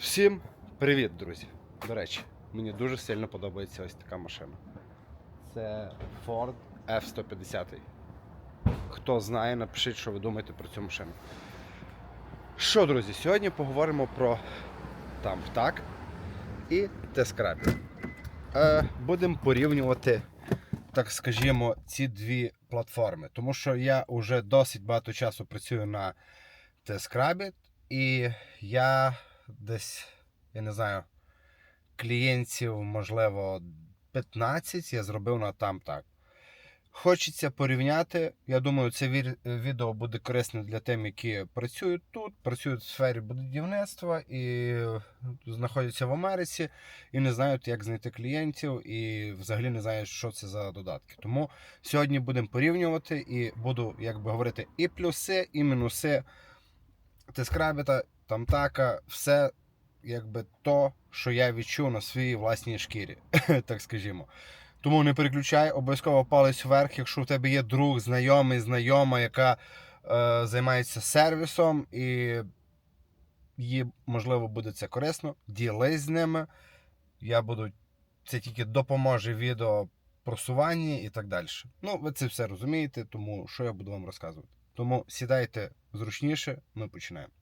Всім привіт, друзі! До речі, мені дуже сильно подобається ось така машина. Це Ford F-150. Хто знає, напишіть, що ви думаєте про цю машину. Що, друзі, сьогодні поговоримо про там так і T-Scrapper. Е, Будемо порівнювати, так скажімо, ці дві платформи. Тому що я вже досить багато часу працюю на T-Scrabit, і я десь, я не знаю, клієнтів, можливо, 15 я зробив на там так. Хочеться порівняти. Я думаю, це відео буде корисне для тим, які працюють тут, працюють в сфері будівництва і знаходяться в Америці, і не знають, як знайти клієнтів, і взагалі не знають, що це за додатки. Тому сьогодні будемо порівнювати і буду якби говорити і плюси, і мінуси Тескрабіта, Тамтака, все якби то, що я відчув на своїй власній шкірі, так скажімо. Тому не переключай, обов'язково палець вверх, якщо в тебе є друг, знайомий, знайома, яка е, займається сервісом, і їй, можливо, буде це корисно. Ділись з ними. Я буду. Це тільки допоможе відео просуванні і так далі. Ну, ви це все розумієте, тому що я буду вам розказувати. Тому сідайте зручніше, ми починаємо.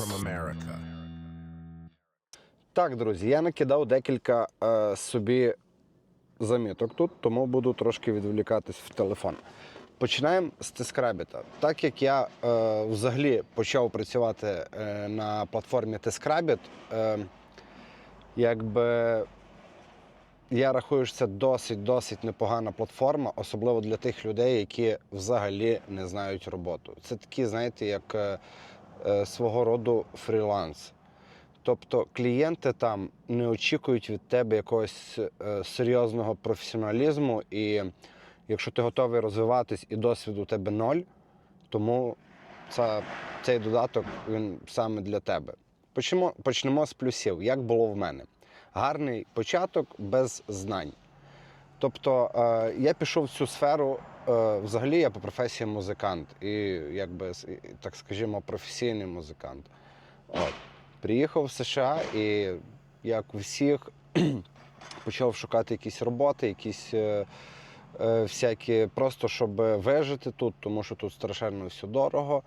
From America. Так, друзі, я накидав декілька е, собі заміток тут, тому буду трошки відволікатись в телефон. Починаємо з Тескрабіта. Так як я е, взагалі почав працювати е, на платформі Тескрабіт, е, якби я рахую, що це досить-досить непогана платформа, особливо для тих людей, які взагалі не знають роботу. Це такі, знаєте, як е, свого роду фріланс. Тобто клієнти там не очікують від тебе якогось е, серйозного професіоналізму, і якщо ти готовий розвиватись і досвіду у тебе ноль, тому це, цей додаток він саме для тебе. Почнемо, почнемо з плюсів, як було в мене. Гарний початок без знань. Тобто е, я пішов в цю сферу. Е, взагалі я по професії музикант і, якби, так скажімо, професійний музикант. От. Приїхав в США і, як у всіх, почав шукати якісь роботи, якісь е, е, всякі, просто щоб вижити тут, тому що тут страшенно все дорого.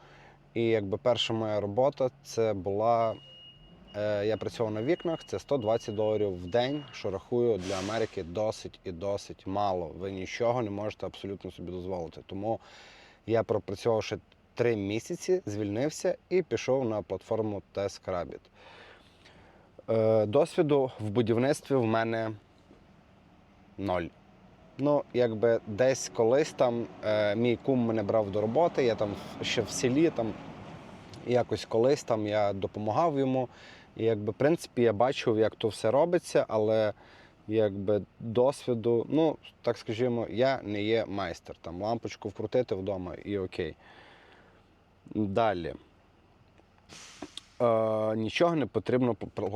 І якби перша моя робота це була. Е, Я працював на вікнах, це 120 доларів в день, що рахую для Америки досить і досить мало. Ви нічого не можете абсолютно собі дозволити. Тому я пропрацював ще три місяці, звільнився і пішов на платформу TaskRabbit. Е, Досвіду в будівництві в мене ноль. Ну, якби десь колись там е, мій кум мене брав до роботи, я там ще в селі, там якось колись там я допомагав йому. І якби, в принципі, я бачив, як то все робиться, але якби досвіду, ну, так скажімо, я не є майстер. Там лампочку вкрутити вдома і окей. Далі. Е, нічого не потрібно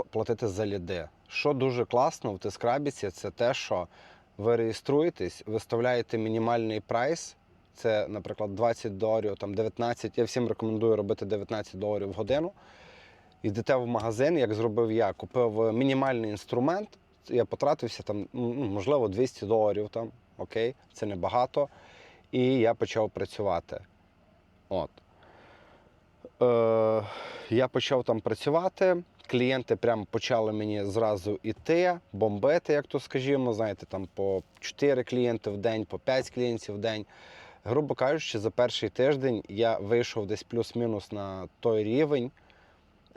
платити за ліди. Що дуже класно в Тескрабіці, це те, що ви реєструєтесь, виставляєте мінімальний прайс. Це, наприклад, 20 доларів, там 19. Я всім рекомендую робити 19 доларів в годину. Йдете в магазин, як зробив я, купив мінімальний інструмент. Я потратився там, ну, можливо, 200 доларів там, окей, це небагато. І я почав працювати. От. Е, я почав там працювати. Клієнти прямо почали мені зразу іти, бомбити, як то скажімо, знаєте, там по 4 клієнти в день, по 5 клієнтів в день. Грубо кажучи, за перший тиждень я вийшов десь плюс-мінус на той рівень,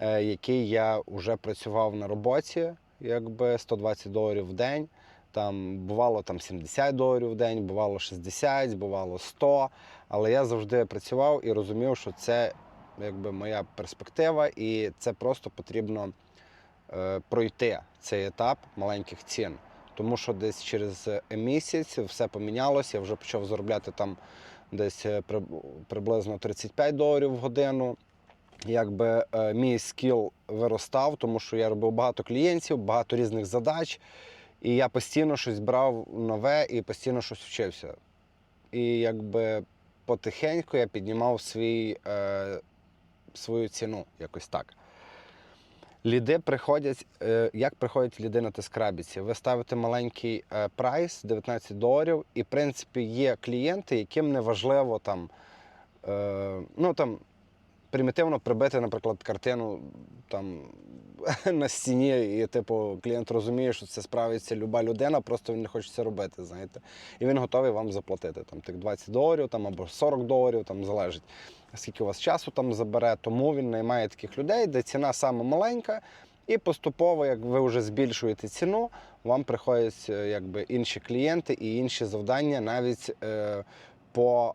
який я вже працював на роботі, якби 120 доларів в день. Там бувало там 70 доларів в день, бувало 60, бувало 100. Але я завжди працював і розумів, що це якби моя перспектива, і це просто потрібно е, пройти цей етап маленьких цін. Тому що десь через е, місяць все помінялося, я вже почав заробляти там десь е, при- приблизно 35 доларів в годину. Якби е, мій скіл виростав, тому що я робив багато клієнтів, багато різних задач, і я постійно щось брав нове і постійно щось вчився. і якби потихеньку я піднімав свій, е, свою ціну, якось так. Ліди приходять, е, як приходять ліди на тескрабіці? Ви ставите маленький е, прайс 19 доларів, і в принципі є клієнти, яким не важливо там, е, ну там примітивно прибити, наприклад, картину там на стіні, і типу клієнт розуміє, що це справиться люба людина, просто він не хоче це робити, знаєте. І він готовий вам заплатити там тих 20 доларів там, або 40 доларів, там залежить, скільки у вас часу там забере. Тому він наймає таких людей, де ціна саме маленька. І поступово, як ви вже збільшуєте ціну, вам приходять е, якби інші клієнти і інші завдання навіть е, по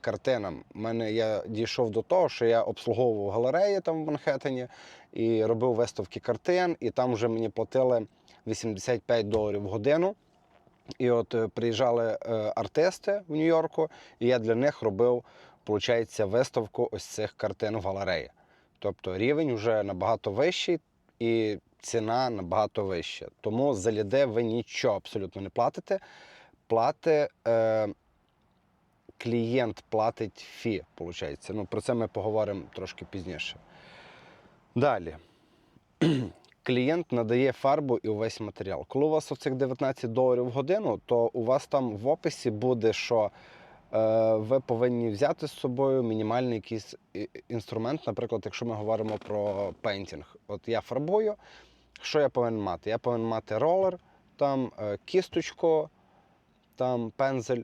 картинам. У мене я дійшов до того, що я обслуговував галереї там в Манхеттені і робив виставки картин, і там вже мені платили 85 доларів в годину. І от е, приїжджали е, артисти в Нью-Йорку, і я для них робив, виходить, виставку ось цих картин в галереї. Тобто рівень вже набагато вищий і ціна набагато вища. Тому за ліде ви нічого абсолютно не платите. Плати, е, клієнт платить фі, виходить. Ну, про це ми поговоримо трошки пізніше. Далі. Клієнт надає фарбу і увесь матеріал. Коли у вас оцих 19 доларів в годину, то у вас там в описі буде, що е, ви повинні взяти з собою мінімальний якийсь інструмент. Наприклад, якщо ми говоримо про пейнтінг. От я фарбую, що я повинен мати? Я повинен мати ролер, там е, кісточку, там пензель,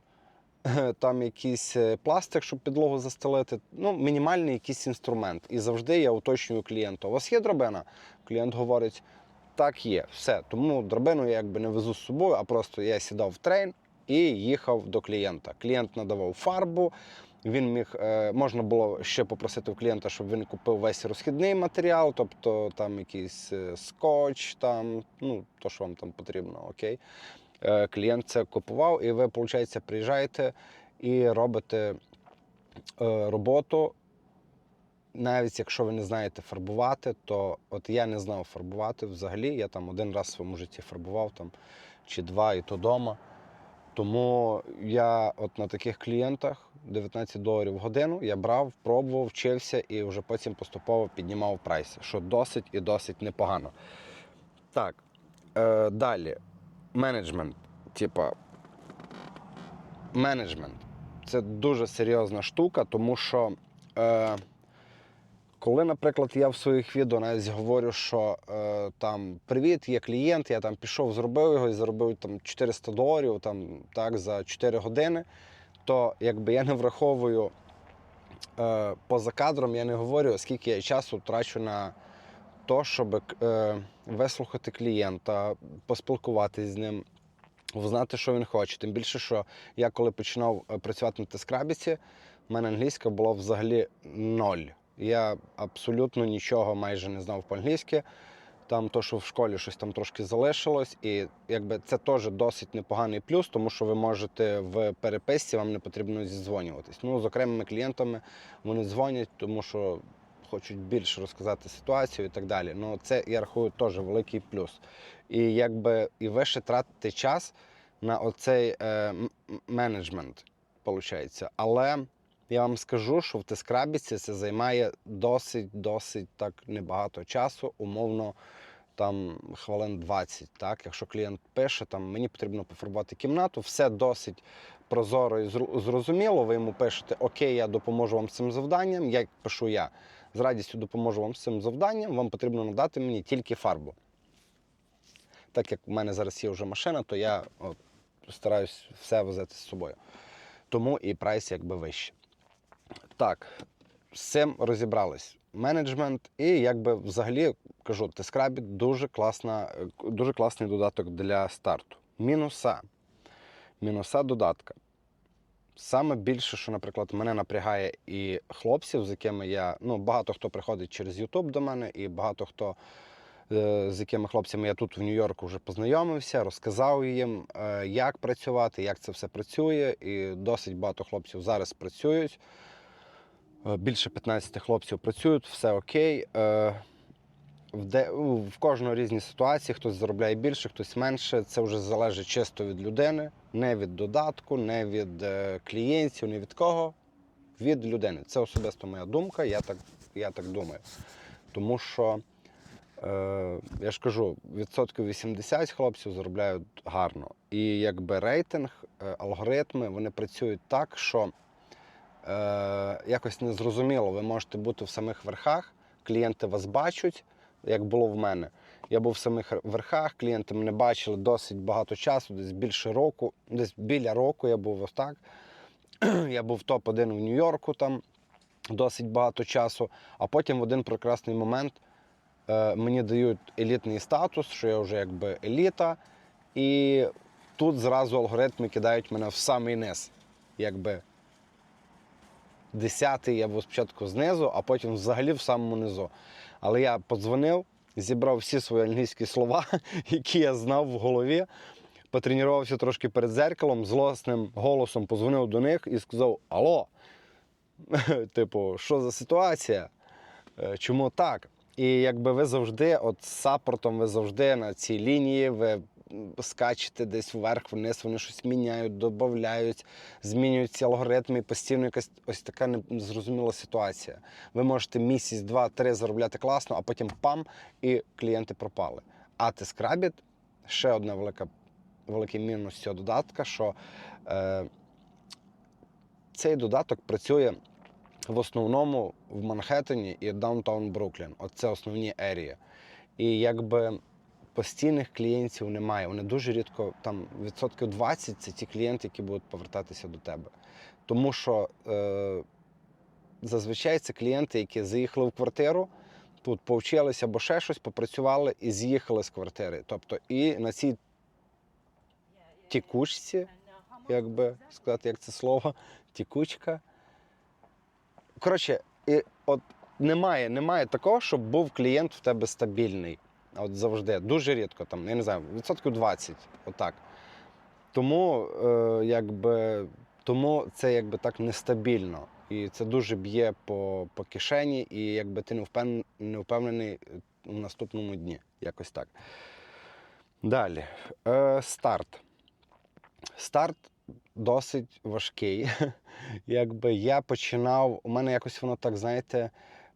там якийсь е, пластик, щоб підлогу застелити. Ну, мінімальний якийсь інструмент. І завжди я уточнюю клієнту: у вас є дробина? Клієнт говорить, так є, все. Тому дробину я якби не везу з собою, а просто я сідав в трейн і їхав до клієнта. Клієнт надавав фарбу. Він міг, е, можна було ще попросити в клієнта, щоб він купив весь розхідний матеріал, тобто там якийсь е, скотч, там, ну, то, що вам там потрібно, окей. Е, Клієнт це купував, і ви, виходить, приїжджаєте і робите е, роботу. Навіть якщо ви не знаєте фарбувати, то от я не знав фарбувати взагалі. Я там один раз в своєму житті фарбував там, чи два, і то вдома. Тому я от на таких клієнтах 19 доларів в годину я брав, пробував, вчився і вже потім поступово піднімав прайс, що досить і досить непогано. Так, е, далі. Менеджмент. Типа, менеджмент. Це дуже серйозна штука, тому що. Е, коли, наприклад, я в своїх відео навіть говорю, що е, там привіт, є клієнт, я там пішов, зробив його і заробив там 400 доларів там, так, за 4 години, то якби я не враховую е, поза кадром, я не говорю, скільки я часу трачу на то, щоб е, вислухати клієнта, поспілкуватись з ним, узнати, що він хоче. Тим більше, що я коли починав е, працювати на тескрабіці, в мене англійська була взагалі ноль. Я абсолютно нічого майже не знав по-англійськи. Там то, що в школі щось там трошки залишилось, і якби це теж досить непоганий плюс, тому що ви можете в переписці, вам не потрібно зідзвонюватись. Ну, з окремими клієнтами вони дзвонять, тому що хочуть більше розказати ситуацію і так далі. Ну, це я рахую теж великий плюс. І якби і ви ще тратите час на оцей е, менеджмент, виходить. Але я вам скажу, що в тескрабіці це займає досить, досить так небагато часу, умовно там хвилин 20. Так? Якщо клієнт пише, там мені потрібно пофарбувати кімнату, все досить прозоро і зрозуміло. Ви йому пишете Окей, я допоможу вам з цим завданням. Як пишу я, з радістю допоможу вам з цим завданням, вам потрібно надати мені тільки фарбу. Так як в мене зараз є вже машина, то я от, стараюсь все возити з собою. Тому і прайс якби вищий. Так, з цим розібрались. Менеджмент і якби взагалі кажу, T-Scrabit дуже класна, е, дуже класний додаток для старту. Мінуса. Мінуса додатка. Саме більше, що, наприклад, мене напрягає і хлопців, з якими я. Ну, багато хто приходить через YouTube до мене, і багато хто, е, з якими хлопцями я тут в Нью-Йорку вже познайомився, розказав їм, е, як працювати, як це все працює. І досить багато хлопців зараз працюють. Е, Більше 15 хлопців працюють, все окей. В кожного різні ситуації, хтось заробляє більше, хтось менше. Це вже залежить чисто від людини, не від додатку, не від е, клієнтів, не від кого. Від людини. Це особисто моя думка, я так, я так думаю. Тому що, е, я ж кажу, відсотків 80 хлопців заробляють гарно. І якби рейтинг, е, алгоритми, вони працюють так, що е, якось незрозуміло. Ви можете бути в самих верхах, клієнти вас бачать, як було в мене. Я був в самих верхах, клієнти мене бачили досить багато часу, десь більше року, десь біля року я був ось так. Я був топ-1 в Нью-Йорку там досить багато часу, а потім в один прекрасний момент е, мені дають елітний статус, що я вже якби еліта, і тут зразу алгоритми кидають мене в самий низ. Якби десятий я був спочатку знизу, а потім взагалі в самому низу. Але я подзвонив, зібрав всі свої англійські слова, які я знав в голові, потренувався трошки перед зеркалом, злосним голосом позвонив до них і сказав: Алло, типу, що за ситуація? Е, Чому так? І якби ви завжди, от з саппортом, ви завжди на цій лінії, ви скачете десь вверх, вниз, вони щось міняють, додають, змінюють ці алгоритми, постійно якась ось така незрозуміла ситуація. Ви можете місяць, два, три заробляти класно, а потім пам, і клієнти пропали. А Тескрабіт ще одна велика, великий мінус цього додатка, що е, цей додаток працює в основному в Манхеттені і Даунтаун Бруклін. Оце основні ерії. І якби постійних клієнтів немає. Вони дуже рідко, там відсотків 20 це ті клієнти, які будуть повертатися до тебе. Тому що е, зазвичай це клієнти, які заїхали в квартиру, тут повчилися або ще щось, попрацювали і з'їхали з квартири. Тобто і на цій тікучці, як би сказати, як це слово, тікучка. Коротше, і от немає, немає такого, щоб був клієнт в тебе стабільний. От завжди. Дуже рідко, там, я не знаю, відсотків 20, отак. Тому, е, якби, тому це якби так нестабільно. І це дуже б'є по, по кишені, і якби ти не впевнений, не впевнений в наступному дні. Якось так. Далі. Е, старт. Старт досить важкий. Якби я починав, у мене якось воно так, знаєте,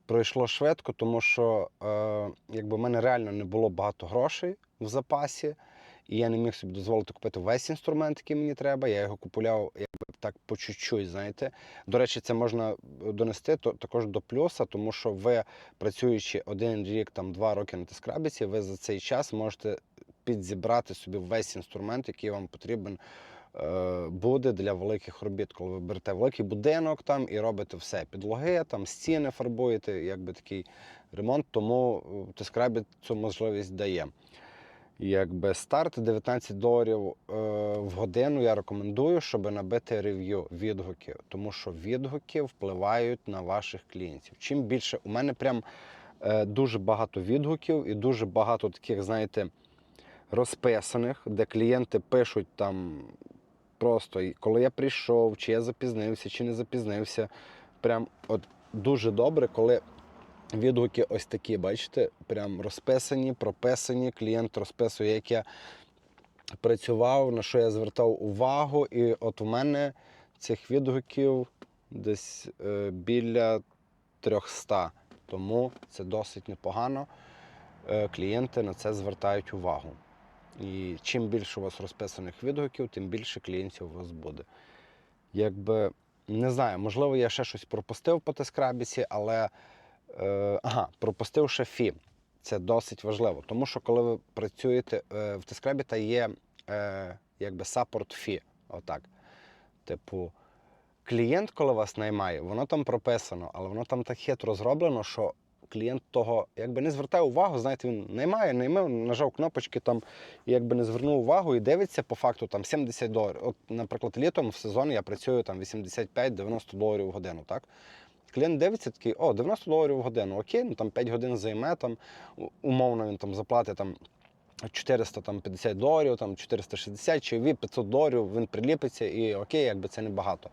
пройшло швидко, тому що е, якби в мене реально не було багато грошей в запасі, і я не міг собі дозволити купити весь інструмент, який мені треба. Я його купував якби так по чуть-чуть, знаєте. До речі, це можна донести то, також до плюса, тому що ви, працюючи один рік, там два роки на тескрабіці, ви за цей час можете підзібрати собі весь інструмент, який вам потрібен е, буде для великих робіт, коли ви берете великий будинок там і робите все. Підлоги, там стіни фарбуєте, якби такий ремонт, тому Тескрабі цю можливість дає. Якби старт 19 доларів е, в годину я рекомендую, щоб набити рев'ю відгуки, тому що відгуки впливають на ваших клієнтів. Чим більше у мене прям е, дуже багато відгуків і дуже багато таких, знаєте, розписаних, де клієнти пишуть там просто, коли я прийшов, чи я запізнився, чи не запізнився. Прям от дуже добре, коли відгуки ось такі, бачите, прям розписані, прописані. Клієнт розписує, як я працював, на що я звертав увагу. І от у мене цих відгуків десь е, біля 300. Тому це досить непогано. Е, клієнти на це звертають увагу. І чим більше у вас розписаних відгуків, тим більше клієнтів у вас буде. Якби не знаю, можливо, я ще щось пропустив по тескрабіці, але е, ага, пропустив ще фі. Це досить важливо. Тому що коли ви працюєте е, в Тескрабіта є е, якби саппорт фі. Отак. Типу, клієнт, коли вас наймає, воно там прописано, але воно там так хитро зроблено, що клієнт того якби не звертає увагу, знаєте, він наймає, наймив, нажав кнопочки там і якби не звернув увагу і дивиться по факту там 70 доларів. От, наприклад, літом в сезон я працюю там 85-90 доларів в годину, так? Клієнт дивиться такий, о, 90 доларів в годину, окей, ну там 5 годин займе, там умовно він там заплатить там 450 доларів, там 460 чи ві 500 доларів, він приліпиться і окей, якби це небагато.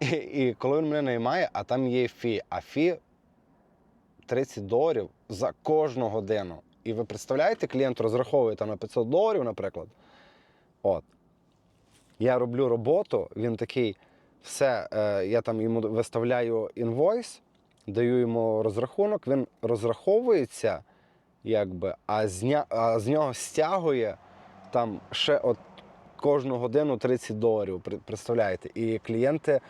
І, і коли він мене наймає, а там є фі, а фі 30 доларів за кожну годину. І ви представляєте, клієнт розраховує там на 500 доларів, наприклад. От. Я роблю роботу, він такий, все, е, я там йому виставляю інвойс, даю йому розрахунок, він розраховується, якби, а з, а з нього стягує там ще от кожну годину 30 доларів. Представляєте? І клієнти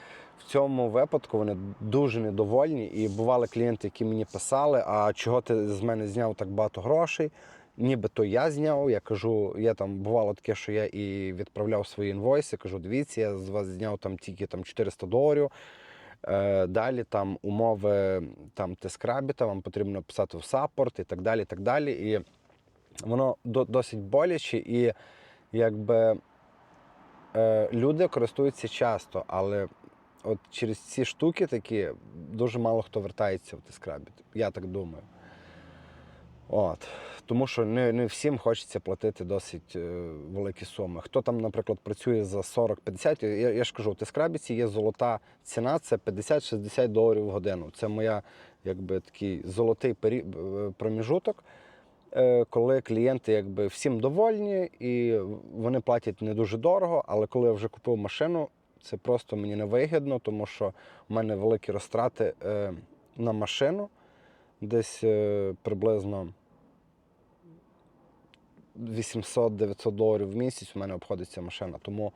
в цьому випадку вони дуже недовольні. І бували клієнти, які мені писали, а чого ти з мене зняв так багато грошей? Нібито я зняв. Я кажу, я там бувало таке, що я і відправляв свої інвойси. Кажу, дивіться, я з вас зняв там тільки там 400 доларів. Е, Далі там умови там тескрабіта, вам потрібно писати в саппорт і так далі. Так далі. І воно досить боляче, і якби е, люди користуються часто, але от через ці штуки такі дуже мало хто вертається в тескрабіт. Я так думаю. От. Тому що не, не всім хочеться платити досить е, великі суми. Хто там, наприклад, працює за 40-50, я, я ж кажу, в Тескрабіці є золота ціна, це 50-60 доларів в годину. Це моя якби такий золотий е, проміжуток, е, коли клієнти якби всім довольні і вони платять не дуже дорого, але коли я вже купив машину, це просто мені не вигідно, тому що в мене великі розтрати е, на машину, десь е, приблизно 800-900 доларів в місяць у мене обходиться машина. Тому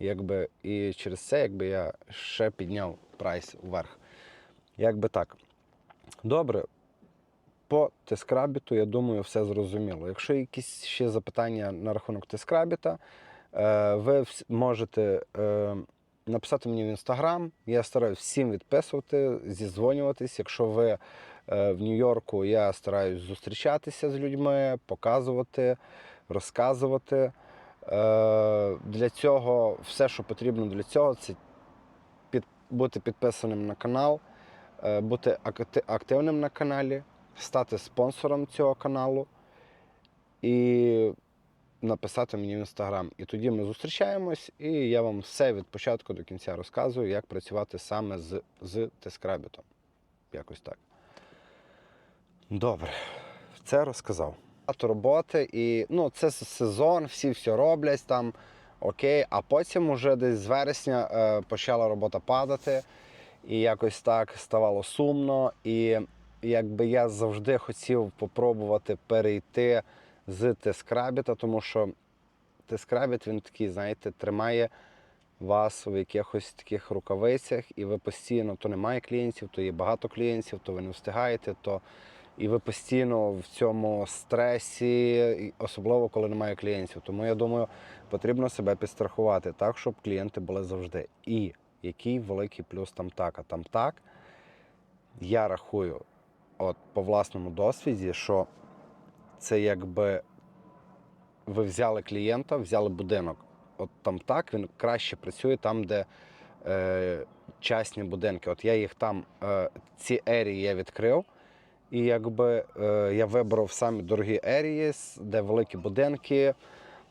якби і через це якби я ще підняв прайс вверх. Якби так. Добре. По тескрабіту, я думаю, все зрозуміло. Якщо якісь ще запитання на рахунок тескрабіта, е, ви можете написати мені в інстаграм. Я стараюсь всім відписувати, зізвонюватись. Якщо ви е, в Нью-Йорку, я стараюсь зустрічатися з людьми, показувати, розказувати. Е, Для цього все, що потрібно для цього, це під, бути підписаним на канал, е, бути акти- активним на каналі, стати спонсором цього каналу і написати мені в інстаграм. І тоді ми зустрічаємось, і я вам все від початку до кінця розказую, як працювати саме з, з тескрабітом. Якось так. Добре, це розказав. Багато роботи, і ну, це сезон, всі все роблять там. Окей, а потім уже десь з вересня е, почала робота падати, і якось так ставало сумно. І якби я завжди хотів попробувати перейти з тескрабіта, тому що тескрабіт він такий, знаєте, тримає вас в якихось таких рукавицях, і ви постійно то немає клієнтів, то є багато клієнтів, то ви не встигаєте, то і ви постійно в цьому стресі, особливо коли немає клієнтів. Тому я думаю, потрібно себе підстрахувати так, щоб клієнти були завжди. І який великий плюс там так, а там так. Я рахую, от по власному досвіді, що це якби ви взяли клієнта, взяли будинок. От там так він краще працює там, де е, частні будинки. От я їх там, е, ці ерії я відкрив. І якби е, я вибрав самі дорогі ерії, де великі будинки,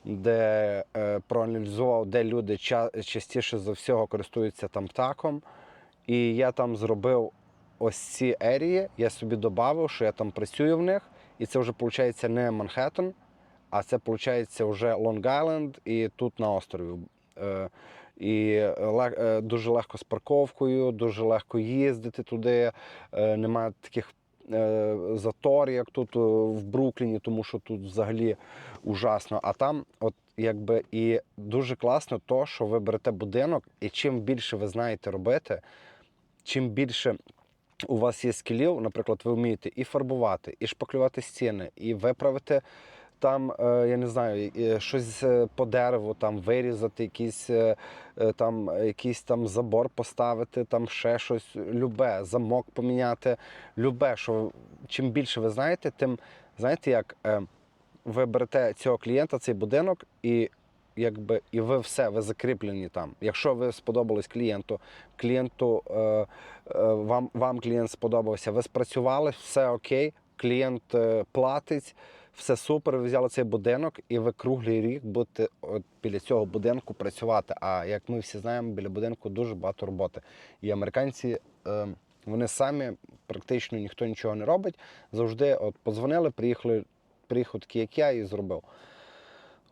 де е, проаналізував, де люди ча- частіше за всього користуються там таком. І я там зробив ось ці ерії. Я собі додав, що я там працюю в них. І це вже виходить не Манхеттен, а це виходить вже Лонг-Айленд і тут на острові. Е, І е, дуже легко з парковкою, дуже легко їздити туди. Е, Немає таких затор, як тут в Брукліні, тому що тут взагалі ужасно. А там, от якби і дуже класно, то, що ви берете будинок, і чим більше ви знаєте робити, чим більше у вас є скілів, наприклад, ви вмієте і фарбувати, і шпаклювати стіни, і виправити там, е, я не знаю, щось е, по дереву, там вирізати, якийсь, е, там, якийсь там забор поставити, там ще щось, любе, замок поміняти, любе, що чим більше ви знаєте, тим знаєте, як ви берете цього клієнта, цей будинок, і якби і ви все, ви закріплені там. Якщо ви сподобались клієнту, клієнту е, е, вам, вам клієнт сподобався, ви спрацювали, все окей, клієнт е, платить, все супер, ви взяли цей будинок, і ви круглий рік будете от біля цього будинку працювати. А як ми всі знаємо, біля будинку дуже багато роботи. І американці е, Вони самі практично ніхто нічого не робить. Завжди от подзвонили, приїхали, приїхав такий, як я, і зробив.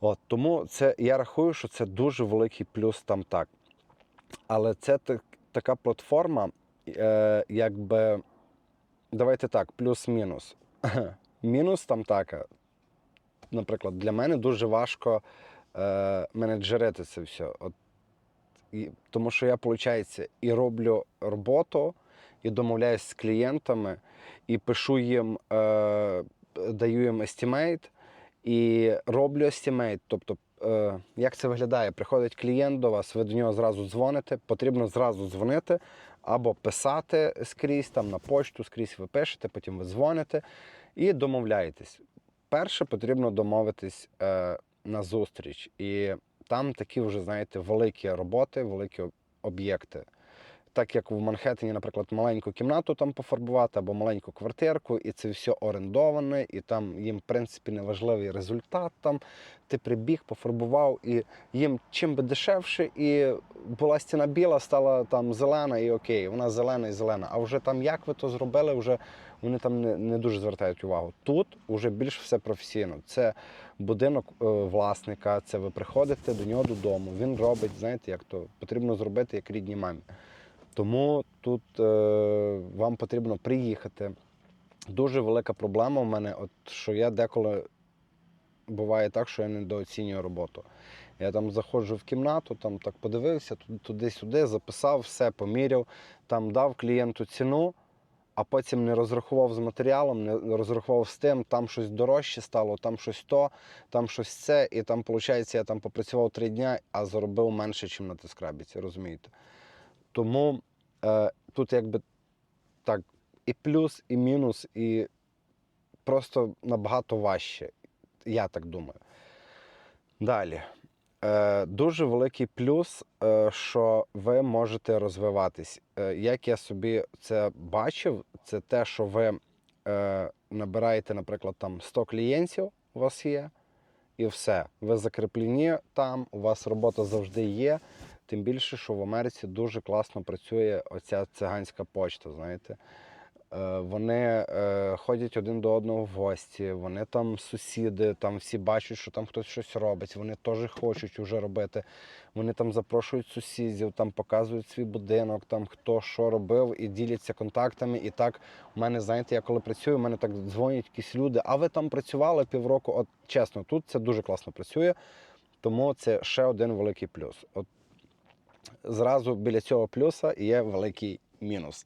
От, тому це я рахую, що це дуже великий плюс там так. Але це так, така платформа, е, якби. Давайте так, плюс-мінус. Мінус там така. Наприклад, для мене дуже важко е, менеджерити це все. От, і, тому що я, виходить, і роблю роботу, і домовляюсь з клієнтами, і пишу їм, е, даю їм estimate, і роблю estimate. Тобто, е, як це виглядає? Приходить клієнт до вас, ви до нього зразу дзвоните, потрібно зразу дзвонити або писати скрізь, там на почту, скрізь ви пишете, потім ви дзвоните і домовляєтесь. Перше потрібно домовитись е, на зустріч. І там такі вже, знаєте, великі роботи, великі об'єкти. Так як в Манхеттені, наприклад, маленьку кімнату там пофарбувати або маленьку квартирку, і це все орендоване, і там їм, в принципі, не важливий результат. Там ти прибіг, пофарбував, і їм чим би дешевше, і була стіна біла, стала там зелена, і окей, вона зелена і зелена. А вже там як ви то зробили, вже вони там не, не дуже звертають увагу. Тут вже більш все професійно. Це будинок е, власника, це ви приходите до нього додому. Він робить, знаєте, як то потрібно зробити як рідній мамі. Тому тут е, вам потрібно приїхати. Дуже велика проблема в мене, от що я деколи буває так, що я недооцінюю роботу. Я там заходжу в кімнату, там так подивився, туди-сюди, записав, все поміряв, там дав клієнту ціну, а потім не розрахував з матеріалом, не розрахував з тим, там щось дорожче стало, там щось то, там щось це, і там, виходить, я там попрацював три дня, а заробив менше, ніж на тискрабіці, розумієте? Тому е, тут якби так, і плюс, і мінус, і просто набагато важче. Я так думаю. Далі. Е, дуже великий плюс, е, що ви можете розвиватись. Е, як я собі це бачив, це те, що ви е, набираєте, наприклад, там 100 клієнтів у вас є, і все. Ви закріплені там, у вас робота завжди є. Тим більше, що в Америці дуже класно працює оця циганська почта, знаєте. Е, Вони е, ходять один до одного в гості, вони там сусіди, там всі бачать, що там хтось щось робить, вони теж хочуть вже робити. Вони там запрошують сусідів, там показують свій будинок, там хто що робив, і діляться контактами. І так, у мене, знаєте, я коли працюю, у мене так дзвонять якісь люди, а ви там працювали півроку. От чесно, тут це дуже класно працює, тому це ще один великий плюс. От зразу біля цього плюса є великий мінус.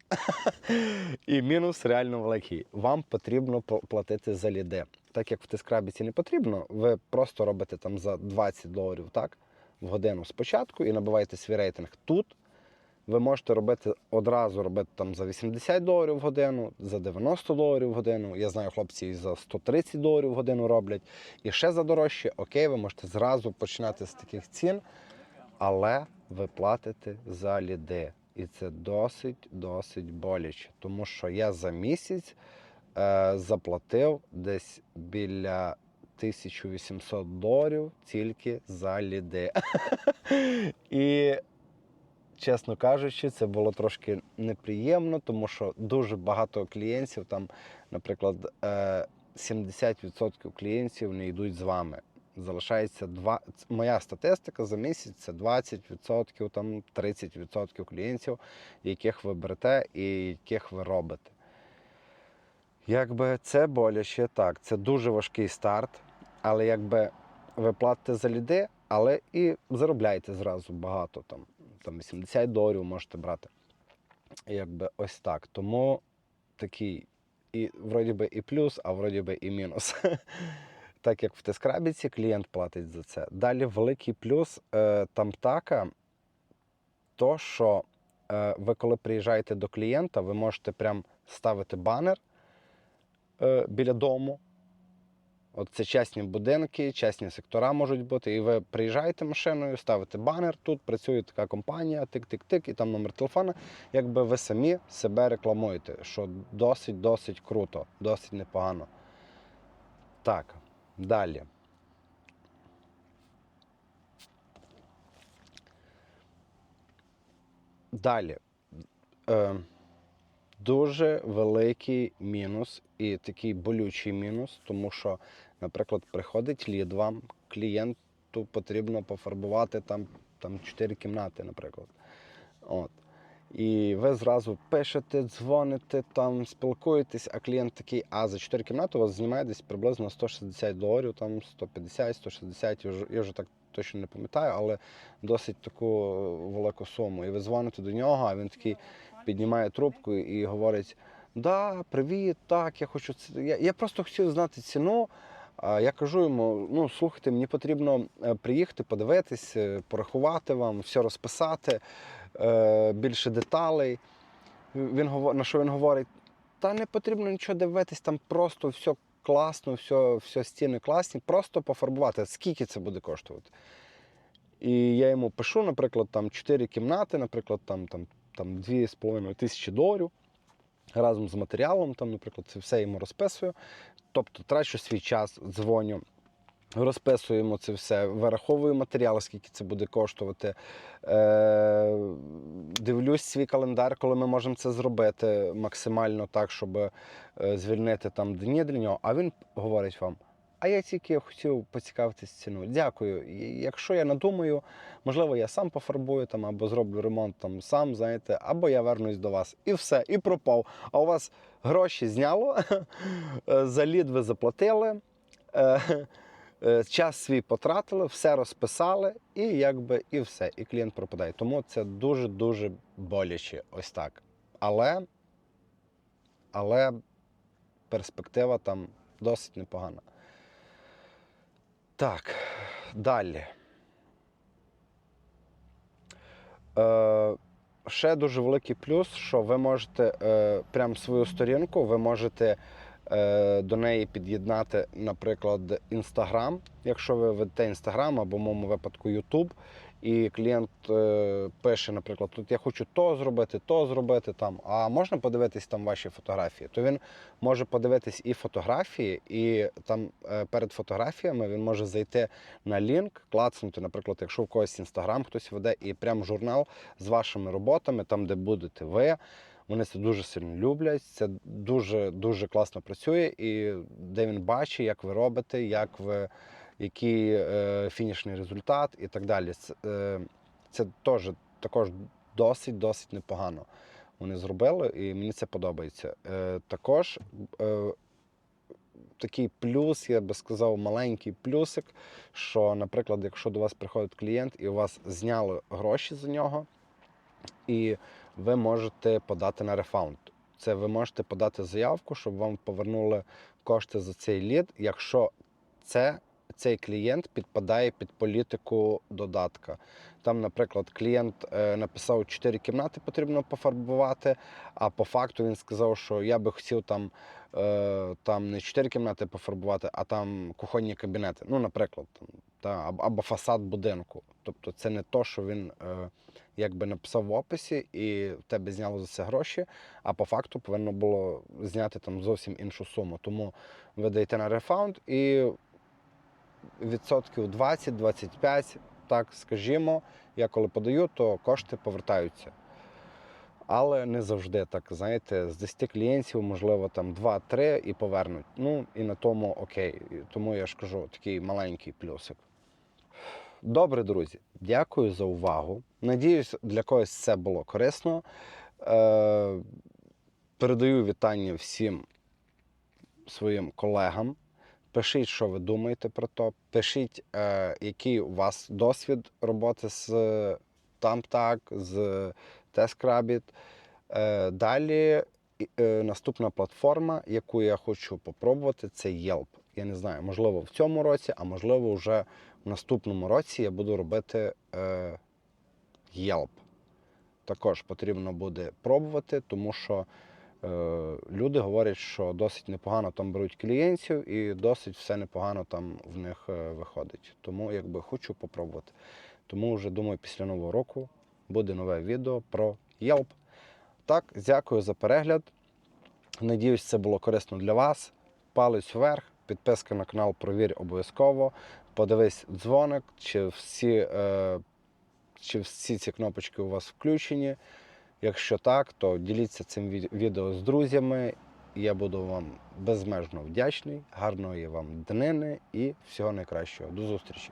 І мінус реально великий. Вам потрібно платити за ліди. Так як в Тискрабіці не потрібно, ви просто робите там за 20 доларів так, в годину спочатку і набиваєте свій рейтинг тут. Ви можете робити одразу робити там за 80 доларів в годину, за 90 доларів в годину. Я знаю, хлопці і за 130 доларів в годину роблять. І ще за дорожче, окей, ви можете зразу починати з таких цін, але ви платите за ліди. І це досить досить боляче. Тому що я за місяць е, заплатив десь біля 1800 доларів тільки за ліди. І чесно кажучи, це було трошки неприємно, тому що дуже багато клієнтів, там, наприклад, е, 70% клієнтів не йдуть з вами. Залишається два. Моя статистика за місяць це 20%, там 30% клієнтів, яких ви берете і яких ви робите. Якби це боляче, так, це дуже важкий старт, але якби ви платите за ліди, але і заробляєте зразу багато, там, там 80 доларів можете брати. Якби ось так. Тому такий і вроді би і плюс, а вроді би і мінус. Так як в Тескрабіці клієнт платить за це. Далі великий плюс е, там така, то що е, ви коли приїжджаєте до клієнта, ви можете прям ставити банер е, біля дому. От це частні будинки, частні сектора можуть бути. І ви приїжджаєте машиною, ставите банер, тут працює така компанія, тик-тик-тик, і там номер телефона. Якби ви самі себе рекламуєте, що досить-досить круто, досить непогано. Так, далі. Далі. Е, дуже великий мінус і такий болючий мінус, тому що, наприклад, приходить лід вам, клієнту потрібно пофарбувати там, там 4 кімнати, наприклад. От. І ви зразу пишете, дзвоните, там спілкуєтесь, а клієнт такий, а за 4 кімнати у вас знімає десь приблизно 160 доларів, там 150, 160, я вже, так точно не пам'ятаю, але досить таку велику суму. І ви дзвоните до нього, а він такий піднімає трубку і говорить: Да, привіт, так, я хочу це. Я, я просто хотів знати ціну. Я кажу йому: ну слухайте, мені потрібно е, приїхати, подивитись, е, порахувати вам, все розписати, більше деталей. Він на що він говорить: та не потрібно нічого дивитись, там просто все класно, все, все стіни класні, просто пофарбувати. Скільки це буде коштувати? І я йому пишу, наприклад, там 4 кімнати, наприклад, там, там, там 2,5 тисячі доларів разом з матеріалом, там, наприклад, це все йому розписую. Тобто трачу свій час, дзвоню, розписуємо це все, вираховую матеріали, скільки це буде коштувати. Е, дивлюсь свій календар, коли ми можемо це зробити максимально так, щоб е, звільнити там дні для нього. А він говорить вам. А я тільки хотів поцікавитись ціну. Дякую. Якщо я надумаю, можливо, я сам пофарбую там або зроблю ремонт там сам, знаєте, або я вернусь до вас. І все, і пропав. А у вас гроші зняло, за лід ви заплатили, е, час свій потратили, все розписали, і якби і все. І клієнт пропадає. Тому це дуже-дуже боляче. Ось так. Але, але перспектива там досить непогана. Так, далі. Е, ще дуже великий плюс, що ви можете е, прям свою сторінку, ви можете е, до неї під'єднати, наприклад, Інстаграм, якщо ви ведете Інстаграм або в моєму випадку Ютуб, і клієнт е, пише, наприклад, тут я хочу то зробити, то зробити там. А можна подивитись там ваші фотографії? То він може подивитись і фотографії, і там е, перед фотографіями він може зайти на лінк, клацнути, наприклад, якщо в когось інстаграм хтось веде, і прям журнал з вашими роботами, там, де будете ви. Вони це дуже сильно люблять. Це дуже дуже класно працює, і де він бачить, як ви робите, як ви, який е, фінішний результат і так далі. Це, е, це теж також досить досить непогано. Вони зробили, і мені це подобається. Е, також е, такий плюс, я би сказав, маленький плюсик, що, наприклад, якщо до вас приходить клієнт і у вас зняли гроші за нього, і ви можете подати на рефаунд. Це ви можете подати заявку, щоб вам повернули кошти за цей лід, якщо це, цей клієнт підпадає під політику додатка. Там, наприклад, клієнт е, написав 4 кімнати потрібно пофарбувати, а по факту він сказав, що я би хотів там, е, там не 4 кімнати пофарбувати, а там кухонні кабінети. Ну, наприклад, та, або фасад будинку. Тобто це не то, що він е, якби написав в описі, і в тебе зняло за це гроші, а по факту повинно було зняти там зовсім іншу суму. Тому ви даєте на рефаунд і відсотків 20-25, так скажімо, я коли подаю, то кошти повертаються. Але не завжди так, знаєте, з 10 клієнтів, можливо, там 2-3 і повернуть. Ну і на тому окей. Тому я ж кажу, такий маленький плюсик. Добре, друзі, дякую за увагу. Надіюсь, для когось це було корисно. Е, передаю вітання всім своїм колегам. Пишіть, що ви думаєте про то. Пишіть, е, який у вас досвід роботи з TampTag, з TestRabbit. Е, далі е, наступна платформа, яку я хочу попробувати, це Yelp. Я не знаю, можливо, в цьому році, а можливо, вже наступному році я буду робити е, Yelp. Також потрібно буде пробувати, тому що е, люди говорять, що досить непогано там беруть клієнтів і досить все непогано там в них е, виходить. Тому якби хочу попробувати. Тому вже думаю, після нового року буде нове відео про Yelp. Так, дякую за перегляд. Надіюсь, це було корисно для вас. Палець вверх, підписка на канал Провір обов'язково. Подивись дзвоник, чи всі, е, чи всі ці кнопочки у вас включені. Якщо так, то діліться цим відео з друзями. Я буду вам безмежно вдячний. Гарної вам днини і всього найкращого. До зустрічі!